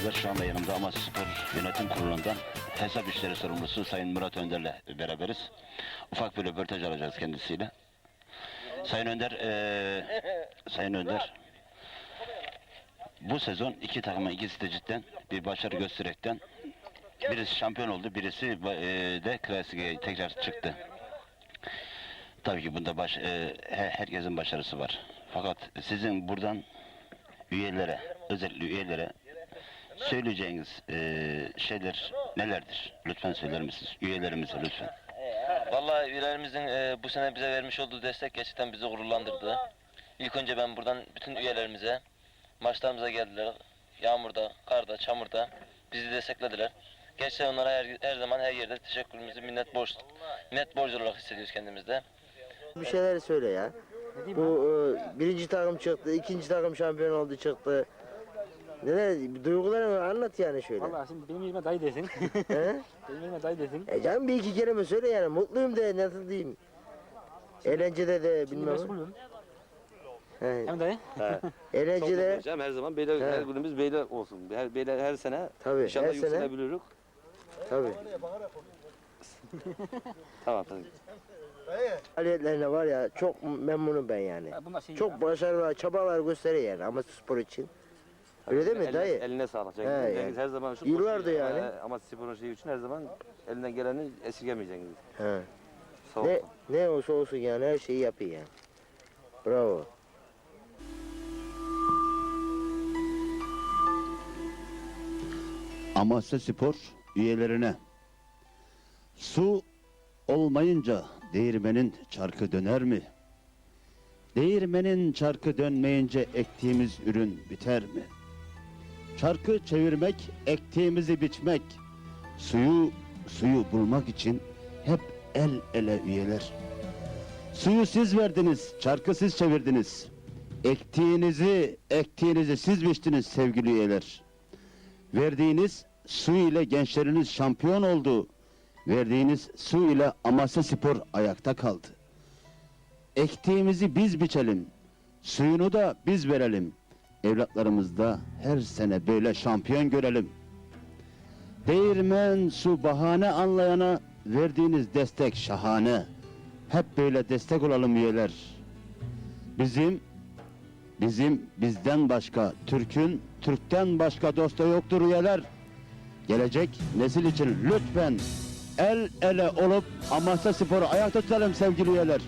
üyeler şu anda yanımda ama spor yönetim kurulundan hesap işleri sorumlusu Sayın Murat Önder'le beraberiz. Ufak bir röportaj alacağız kendisiyle. Sayın Önder, eee, Sayın Önder, bu sezon iki takımın ikisi de cidden bir başarı gösterekten birisi şampiyon oldu, birisi eee, de klasik'e tekrar çıktı. Tabii ki bunda baş, he- herkesin başarısı var. Fakat sizin buradan üyelere, özellikle üyelere söyleyeceğiniz eee, şeyler nelerdir? Lütfen söyler misiniz? Üyelerimize lütfen. Vallahi üyelerimizin e, bu sene bize vermiş olduğu destek gerçekten bizi gururlandırdı. İlk önce ben buradan bütün üyelerimize, maçlarımıza geldiler. Yağmurda, karda, çamurda bizi desteklediler. Gerçekten onlara her, her zaman her yerde teşekkürümüzü minnet borç, minnet borcu olarak hissediyoruz kendimizde. Bir şeyler söyle ya. Bu e, birinci takım çıktı, ikinci takım şampiyon oldu çıktı. Neler, duygularını anlat yani şöyle. Vallahi şimdi benim yerime dayı desin. He? benim yerime dayı desin. E canım bir iki kelime söyle yani. Mutluyum de nasıl diyeyim. Eğlencede de Şimdi bilmem. meşgulüm. He. Hem dayı. Eğlencede Hocam her zaman beyler, He. her günümüz beyler olsun. Her beyler her sene tabii inşallah her sene yükselebiliyoruz. tabii. Tamam tamam. Faaliyetlerine var ya çok memnunum ben yani. Ha, Bunlar şey Çok başarılı çabalar gösteriyor yani ama spor için. Öyle değil mi Eline- dayı? Eline sağlık. He, yani. her zaman şu Yıllardır koşuyor. yani. Ee, Ama sporun şeyi için her zaman elinden geleni esirgemeyeceksin. He. Sağ Ne, ne olsa olsun yani her şeyi yapıyor yani. Bravo. Amasya Spor üyelerine su olmayınca değirmenin çarkı döner mi? Değirmenin çarkı dönmeyince ektiğimiz ürün biter mi? Çarkı çevirmek, ektiğimizi biçmek, suyu suyu bulmak için hep el ele üyeler. Suyu siz verdiniz, çarkı siz çevirdiniz. Ektiğinizi, ektiğinizi siz biçtiniz sevgili üyeler. Verdiğiniz su ile gençleriniz şampiyon oldu. Verdiğiniz su ile Amasya Spor ayakta kaldı. Ektiğimizi biz biçelim. Suyunu da biz verelim. Evlatlarımız da her sene böyle şampiyon görelim. Değirmen su bahane anlayana verdiğiniz destek şahane. Hep böyle destek olalım üyeler. Bizim Bizim bizden başka Türk'ün Türk'ten başka dostu yoktur üyeler. Gelecek nesil için lütfen el ele olup Amasya Spor'u ayakta tutalım sevgili üyeler.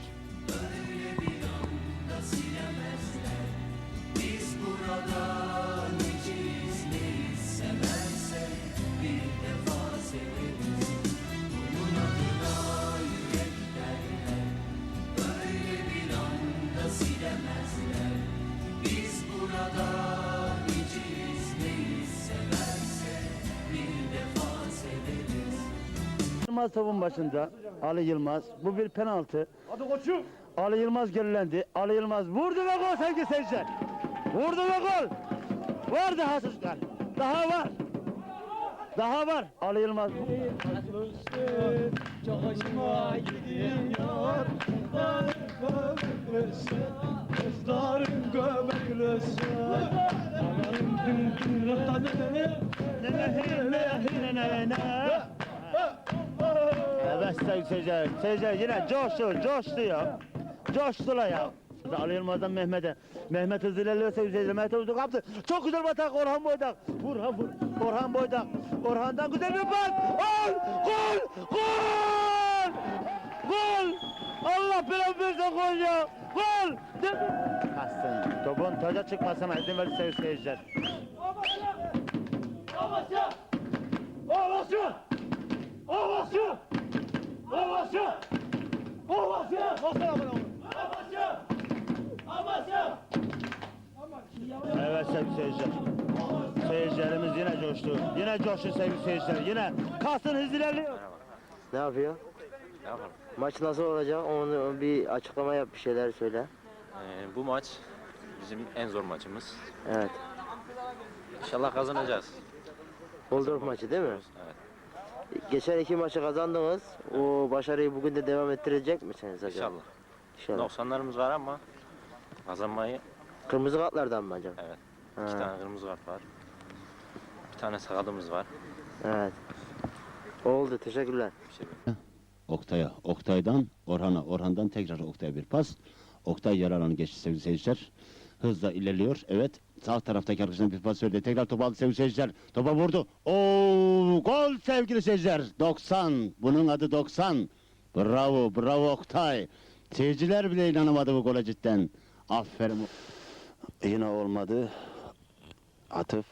Yılmaz topun başında Ali Yılmaz. Bu bir penaltı. Hadi koçum. Ali Yılmaz gerilendi. Ali Yılmaz vurdu ve gol sevgili seyirciler. Vurdu ve gol. Var daha çocuklar. Daha var. Daha var. Ali Yılmaz. Çok hoşuma gidiyor Evet sevgili seyirciler. Yine coştu, coştu ya. Coştular ya. Ali Yılmaz'dan Mehmet'e. Mehmet hızlı ilerliyor sevgili seyirciler. Mehmet hızlı kaptı. Çok güzel batak Orhan Boydak. Orhan vur. Orhan Boydak. Orhan'dan güzel bir pas. Gol! Gol! Gol! Gol! Allah belanı versin gol ya. Gol! Kastın. Topun taca çıkmasına izin verin sevgili seyirciler. Amasya! Amasya! Amasya! Evet sevgili seyirciler. Seyircilerimiz yine coştu. Yine coştu sevgili seyirciler. Yine kastın hızlı ilerliyor. Ne yapıyor? Maç nasıl olacak? Onu bir açıklama yap, bir şeyler söyle. Ee, bu maç bizim en zor maçımız. Evet. İnşallah kazanacağız. Boldorf maçı değil mi? Evet. Geçen iki maçı kazandınız. O başarıyı bugün de devam ettirecek misiniz acaba? İnşallah. İnşallah. Noksanlarımız var ama kazanmayı Kırmızı kartlardan mı acaba? Evet. Ha. iki tane kırmızı kart var. Bir tane sakatımız var. Evet. Oldu teşekkürler. Oktay'a, Oktay'dan Orhan'a, Orhan'dan tekrar Oktay'a bir pas. Oktay yararlanı geçti sevgili seyirciler. Hızla ilerliyor. Evet. Sağ taraftaki arkadaşına bir pas verdi. Tekrar topu aldı sevgili seyirciler. Topa vurdu. Oo, gol sevgili seyirciler. 90. Bunun adı 90. Bravo, bravo Oktay. Seyirciler bile inanamadı bu gole cidden. Aferin. Yine olmadı. Atıf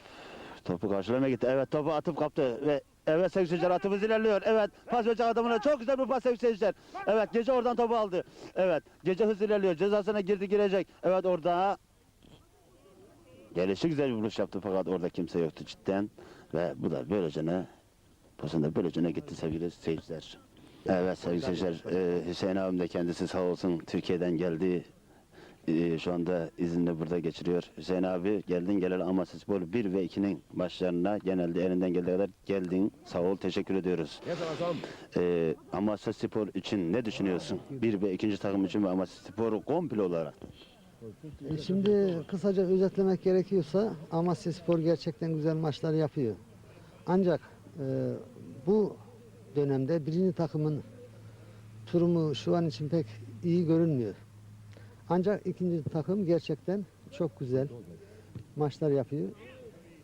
topu karşılamaya gitti. Evet topu atıp kaptı ve Evet sevgili seyirciler atımız ilerliyor. Evet pas verecek adamına çok güzel bir pas sevgili seyirciler. Evet gece oradan topu aldı. Evet gece hız ilerliyor. Cezasına girdi girecek. Evet orada gelişi güzel bir vuruş yaptı fakat orada kimse yoktu cidden. Ve bu da böylece ne? Pozisyonda böylece ne gitti sevgili seyirciler. Evet sevgili seyirciler. e, Hüseyin abim de kendisi sağ olsun Türkiye'den geldi. E, şu anda izinli burada geçiriyor. Hüseyin abi geldin geleli Amasya Spor 1 ve 2'nin başlarına genelde elinden geldiği kadar geldin. Sağ ol teşekkür ediyoruz. E, Amasya Spor için ne düşünüyorsun? 1 ve 2. takım için ve Amasya Spor'u komple olarak. E, Şimdi kısaca özetlemek gerekiyorsa Amasya Spor gerçekten güzel maçlar yapıyor. Ancak e, bu dönemde birinci takımın turumu şu an için pek iyi görünmüyor. Ancak ikinci takım gerçekten çok güzel maçlar yapıyor.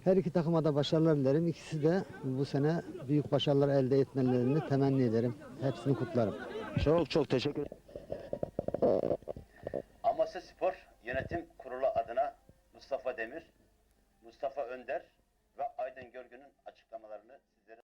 Her iki takıma da başarılar dilerim. İkisi de bu sene büyük başarılar elde etmelerini temenni ederim. Hepsini kutlarım. Çok çok teşekkür Amasya Spor Yönetim Kurulu adına Mustafa Demir, Mustafa Önder ve Aydın Görgün'ün açıklamalarını sizlere